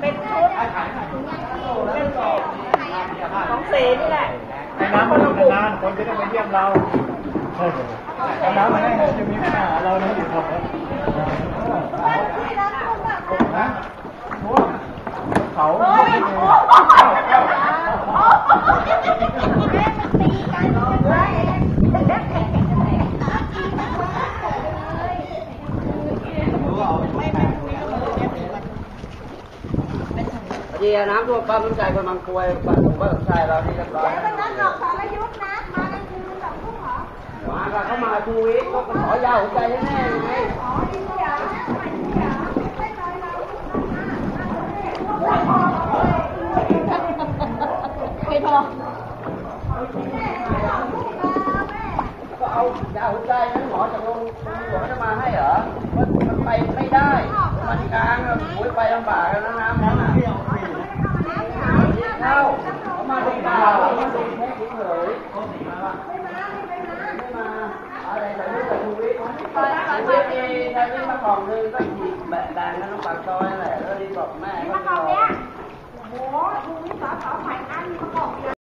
เป็นชุดเป็นชุดของเสนี่แหละให้น้ำมันต้องนานคนจะได้มาเยี่ยมเราเอาน้ำมาให้จะมีปัญหาเราเนี่ยอยู่ครับนะเขา เฮ้ยโอ้โหโอ้โหแม่มันตีกันเลย เจียน้ำท่วมปั๊มน้ำใจคนบางกรวยบ้านผมบ้านชายเรานี่เรียบร้อยแล้ววันนั้นหลอกสารยุทธนะ มากลางคืนสองทุ่มเหรอมาก็เขามาชูวิทย์ก็ขอยาวหัวใจแน่ๆไงอ๋อดีเสียเสียไม่ไม่พอก็เอายาหัวใจนั้นหมอจากโรงพยาบาลจะมาให้เหรอมันไปไม่ได้ มันกลางโอ้ยไปลำบากกันนะน้ำนั้นอะเข้า เขามาดูดาวมาดูแค่เฉ